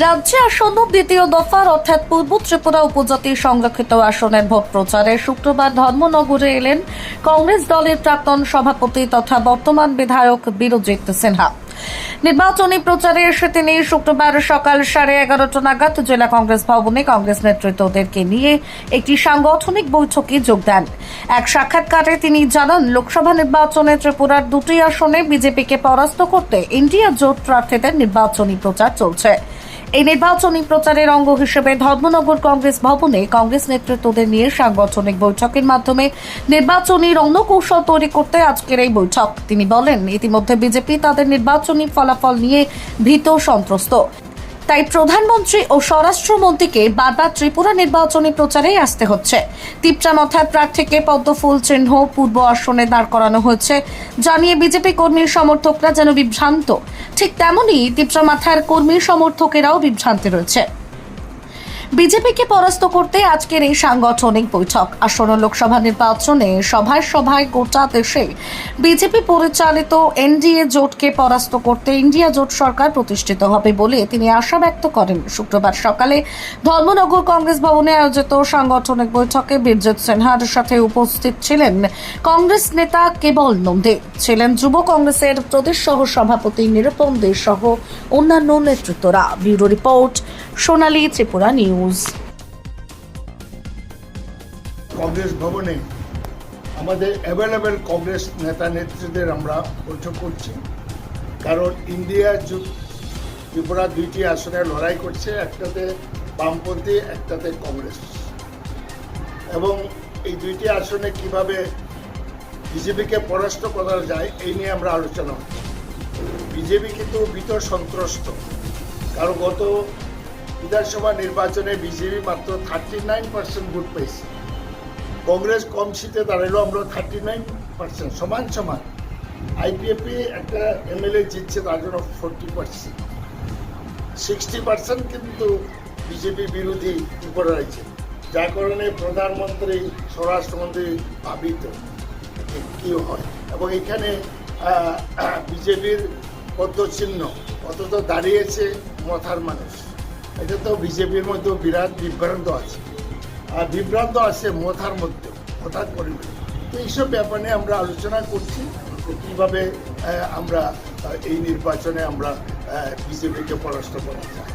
রাজ্যে আসন্ন দ্বিতীয় দফার, অর্থাৎ পূর্ব ত্রিপুরা উপজাতি সংরক্ষিত আসনের ভোট প্রচারে শুক্রবার ধর্মনগরে এলেন কংগ্রেস দলের প্রাক্তন সভাপতি তথা বর্তমান বিধায়ক বীরজিৎ সিনহা। নির্বাচনী প্রচারে এসে তিনি শুক্রবার সকাল সাড়ে এগারোটা নাগাদ জেলা কংগ্রেস ভবনে কংগ্রেস নেতৃত্বদেরকে নিয়ে একটি সাংগঠনিক বৈঠকে যোগ দেন। এক সাক্ষাৎকারে তিনি জানান, লোকসভা নির্বাচনে ত্রিপুরার দুটি আসনে বিজেপিকে পরাস্ত করতে ইন্ডিয়া জোট প্রার্থীদের নির্বাচনী প্রচার চলছে। এই নির্বাচনী প্রচারের অঙ্গ হিসেবে ধর্মনগর কংগ্রেস ভবনে কংগ্রেস নেতৃত্বদের নিয়ে সাংগঠনিক বৈঠকের মাধ্যমে নির্বাচনী রণকৌশল তৈরি করতে আজকের এই বৈঠক। তিনি বলেন, ইতিমধ্যে বিজেপি তাদের নির্বাচনী ফলাফল নিয়ে ভীত সন্ত্রস্ত। তাই প্রধানমন্ত্রী ও স্বরাষ্ট্রমন্ত্রীকে বারবার ত্রিপুরা নির্বাচনী প্রচারে আসতে হচ্ছে। তিপচা মাথায় প্রার্থীকে পদ্মফুল চিহ্ন পূর্ব আসনে দাঁড় করানো হয়েছে। জানিয়ে বিজেপি কর্মীর সমর্থকরা যেন বিভ্রান্ত। ঠিক তেমনই তিপচা মাথার কর্মী সমর্থকেরাও বিভ্রান্তি রয়েছে। বিজেপিকে পরাস্ত করতে আজকের এই সাংগঠনিক বৈঠক। আসন্ন লোকসভা নির্বাচনে সভায় সভায় গোটা দেশে বিজেপি পরিচালিত এনডিএ জোটকে পরাস্ত করতে ইন্ডিয়া জোট সরকার প্রতিষ্ঠিত হবে বলে তিনি আশা ব্যক্ত করেন। শুক্রবার সকালে ধর্মনগর কংগ্রেস ভবনে আয়োজিত সাংগঠনিক বৈঠকে বীরজিৎ সিনহার সাথে উপস্থিত ছিলেন কংগ্রেস নেতা কেবল নন্দে। ছিলেন যুব কংগ্রেসের প্রদেশ সহ সভাপতি নিরুপম দে সহ অন্যান্য নেতৃত্বরা। Bureau report Sonali Tripura news. Congress ভবনে আমাদের অ্যাভেলেবেল কংগ্রেস নেতা নেত্রীদের আমরা বৈঠক করছি। কারণ ইন্ডিয়া ত্রিপুরা দুইটি আসনে লড়াই করছে, একটাতে বামপন্থী, একটাতে কংগ্রেস। এবং এই দুইটি আসনে কীভাবে বিজেপিকে পরাস্ত করা যায়, এই নিয়ে আমরা আলোচনা বিজেপি কিন্তু ভীত সন্ত্রস্ত। কারণ গত বিধানসভা নির্বাচনে বিজেপি মাত্র থার্টি নাইন পার্সেন্ট ভোট পেয়েছে কংগ্রেস কম সিটে দাঁড়াল আমরা থার্টি নাইন পার্সেন্ট সমান। সমান আইপিএফি একটা এমএলএ জিতছে, তার জন্য ফোরটি পার্সেন্ট সিক্সটি পার্সেন্ট কিন্তু বিজেপি বিরোধী উপরে রয়েছে, যার কারণে প্রধানমন্ত্রী, স্বরাষ্ট্রমন্ত্রী ভাবিত কি হয়। এবং এখানে বিজেপির পদ্মচিহ্ন অথচ দাঁড়িয়েছে মথার মানুষ। এটা তো বিজেপির মধ্যেও বিরাট বিভ্রান্ত আছে। আর বিভ্রান্ত আছে মথার মধ্যে হঠাৎ পরিবেশ। তো এইসব ব্যাপারে নিয়ে আমরা আলোচনা করছি কীভাবে আমরা এই নির্বাচনে আমরা বিজেপিকে পরাস্ত করা যায়।